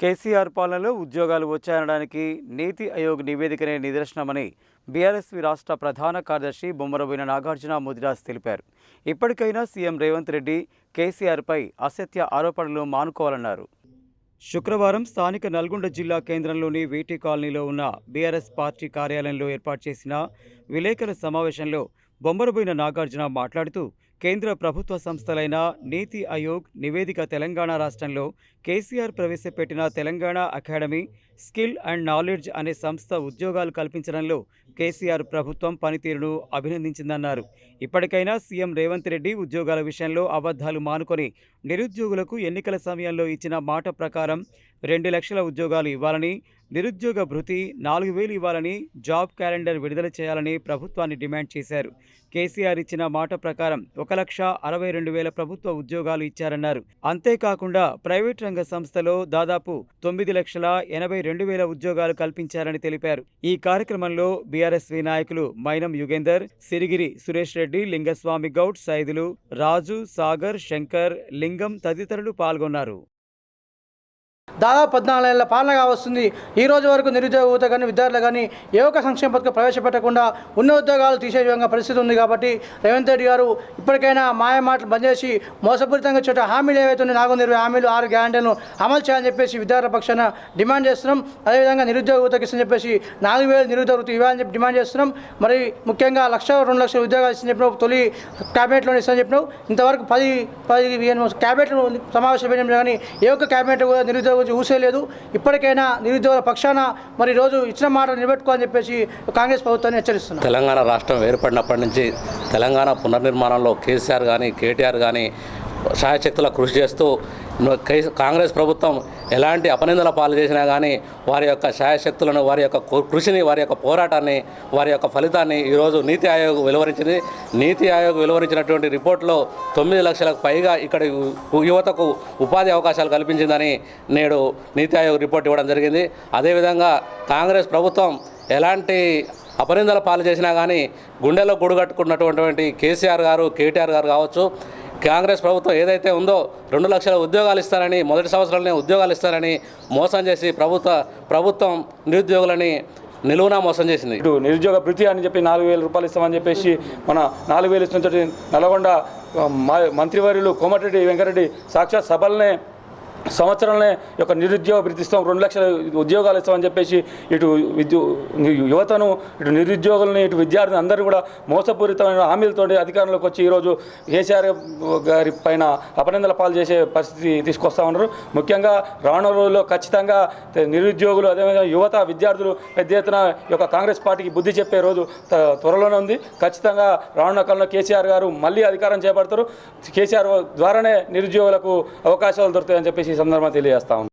కేసీఆర్ పాలనలో ఉద్యోగాలు వచ్చాయనడానికి నీతి ఆయోగ్ నివేదికనే నిదర్శనమని బీఆర్ఎస్వి రాష్ట్ర ప్రధాన కార్యదర్శి బొమ్మరబోయిన నాగార్జున ముదిరాజ్ తెలిపారు. ఇప్పటికైనా సీఎం రేవంత్ రెడ్డి కేసీఆర్పై అసత్య ఆరోపణలు మానుకోవాలన్నారు. శుక్రవారం స్థానిక నల్గొండ జిల్లా కేంద్రంలోని వీటి కాలనీలో ఉన్న బీఆర్ఎస్ పార్టీ కార్యాలయంలో ఏర్పాటు చేసిన విలేకరుల సమావేశంలో బొమ్మరబోయిన నాగార్జున మాట్లాడుతూ కేంద్ర ప్రభుత్వ సంస్థలైన నీతి ఆయోగ్ నివేదిక తెలంగాణ రాష్ట్రంలో కేసీఆర్ ప్రవేశపెట్టిన Telangana academy skill and knowledge అనే సంస్థ ఉద్యోగాలు కల్పించడంలో కేసీఆర్ ప్రభుత్వం పనితీరును అభినందించిందన్నారు. ఇప్పటికైనా సీఎం రేవంత్ రెడ్డి ఉద్యోగాల విషయంలో అబద్ధాలు మానుకొని నిరుద్యోగులకు ఎన్నికల సమయంలో ఇచ్చిన మాట ప్రకారం రెండు లక్షల ఉద్యోగాలు ఇవ్వాలని నిరుద్యోగ భృతి నాలుగు వేలు ఇవ్వాలని జాబ్ క్యాలెండర్ విడుదల చేయాలని ప్రభుత్వాన్ని డిమాండ్ చేశారు. కేసీఆర్ ఇచ్చిన మాట ప్రకారం ఒక లక్ష అరవై రెండు వేల ప్రభుత్వ ఉద్యోగాలు ఇచ్చారన్నారు. అంతేకాకుండా ప్రైవేట్ రంగ సంస్థలో దాదాపు తొమ్మిది లక్షల ఎనభై రెండు వేల ఉద్యోగాలు కల్పించారని తెలిపారు. ఈ కార్యక్రమంలో బీఆర్ఎస్వి నాయకులు మైనం యుగేందర్ సిరిగిరి సురేష్ రెడ్డి లింగస్వామి గౌడ్ సైదులు రాజు సాగర్ శంకర్ లింగం తదితరులు పాల్గొన్నారు. దాదాపు పద్నాలుగు నెలల పాలనగా వస్తుంది ఈ రోజు వరకు నిరుద్యోగ యువత కానీ విద్యార్థులు కానీ ఏ ఒక్క సంక్షేమ పథకం ప్రవేశపెట్టకుండా ఉన్న ఉద్యోగాలు తీసే విధంగా పరిస్థితి ఉంది కాబట్టి రేవంత్ రెడ్డి గారు ఇప్పటికైనా మాయ మాటలు బంద్ చేసి మోసపూరితంగా చోట హామీలు ఏవైతే నాలుగు ఇరవై హామీలు ఆరు గ్యారంటీలను అమలు చేయాలని చెప్పేసి విద్యార్థుల పక్షాన డిమాండ్ చేస్తున్నాం. అదేవిధంగా నిరుద్యోగ యువతకి ఇస్తని చెప్పేసి నాలుగు వేలు నిరుద్యోగ వృత్తి ఇవ్వాలని చెప్పి డిమాండ్ చేస్తున్నాం. మరి ముఖ్యంగా లక్ష రెండు లక్షల ఉద్యోగాలు ఇస్తని చెప్పిన తొలి క్యాబినెట్లో ఇస్తామని చెప్పినావు. ఇంతవరకు పది పది క్యాబినెట్లు సమావేశం కానీ ఏ ఒక్క క్యాబినెట్ కూడా నిరుద్యోగ గురించి ఊసేయలేదు ఇప్పటికైనా నిరుద్యోగుల పక్షాన మరి రోజు ఇచ్చిన మాట నిలబెట్టుకోవాలని చెప్పేసి కాంగ్రెస్ ప్రభుత్వాన్ని హెచ్చరిస్తుంది తెలంగాణ రాష్ట్రం ఏర్పడినప్పటి నుంచి తెలంగాణ పునర్నిర్మాణంలో కేసీఆర్ కానీ కేటీఆర్ కానీ శాయశక్తుల కృషి చేస్తూ కాంగ్రెస్ ప్రభుత్వం ఎలాంటి అపనిందల పాలు చేసినా కానీ వారి యొక్క శాయశక్తులను వారి యొక్క కృషిని వారి యొక్క పోరాటాన్ని వారి యొక్క ఫలితాన్ని ఈరోజు నీతి ఆయోగ్ వెలువరించింది. నీతి ఆయోగ్ వెలువరించినటువంటి రిపోర్ట్లో తొమ్మిది లక్షలకు పైగా ఇక్కడ యువతకు ఉపాధి అవకాశాలు కల్పించిందని నేడు నీతి ఆయోగ్ రిపోర్ట్ ఇవ్వడం జరిగింది. అదేవిధంగా కాంగ్రెస్ ప్రభుత్వం ఎలాంటి అపనిందల పాలు చేసినా కానీ గుండెలో గొడుగట్టుకున్నటువంటి కేసీఆర్ గారు కేటీఆర్ గారు కావచ్చు కాంగ్రెస్ ప్రభుత్వం ఏదైతే ఉందో రెండు లక్షల ఉద్యోగాలు ఇస్తారని మొదటి సంవత్సరంలోనే ఉద్యోగాలు ఇస్తారని మోసం చేసి ప్రభుత్వ ప్రభుత్వం నిరుద్యోగులని నిలువునా మోసం చేసింది. ఇటు నిరుద్యోగ భృతి అని చెప్పి నాలుగు వేల రూపాయలు ఇస్తామని చెప్పేసి మన నాలుగు వేలు ఇస్తున్న నల్గొండ మంత్రివర్యులు కోమటిరెడ్డి వెంకరెడ్డి సాక్షాత్ సభలనే సంవత్సరంలో యొక్క నిరుద్యోగ భృతి ఇస్తాం రెండు లక్షల ఉద్యోగాలు ఇస్తామని చెప్పేసి ఇటు విద్యు యువతను ఇటు నిరుద్యోగులను ఇటు విద్యార్థిని అందరూ కూడా మోసపూరితమైన హామీలతో అధికారంలోకి వచ్చి ఈరోజు కేసీఆర్ గారి పైన అపనిందల పాలు చేసే పరిస్థితి తీసుకొస్తా ఉన్నారు. ముఖ్యంగా రానున్న రోజుల్లో ఖచ్చితంగా నిరుద్యోగులు అదేవిధంగా యువత విద్యార్థులు పెద్ద ఎత్తున యొక్క కాంగ్రెస్ పార్టీకి బుద్ధి చెప్పే రోజు త్వరలోనే ఉంది. ఖచ్చితంగా రానున్న కాలంలో కేసీఆర్ గారు మళ్ళీ అధికారం చేపడతారు. కేసీఆర్ ద్వారానే నిరుద్యోగులకు అవకాశాలు దొరుకుతాయని చెప్పేసి ఈ సందర్భంగా తెలియజేస్తా ఉన్నాను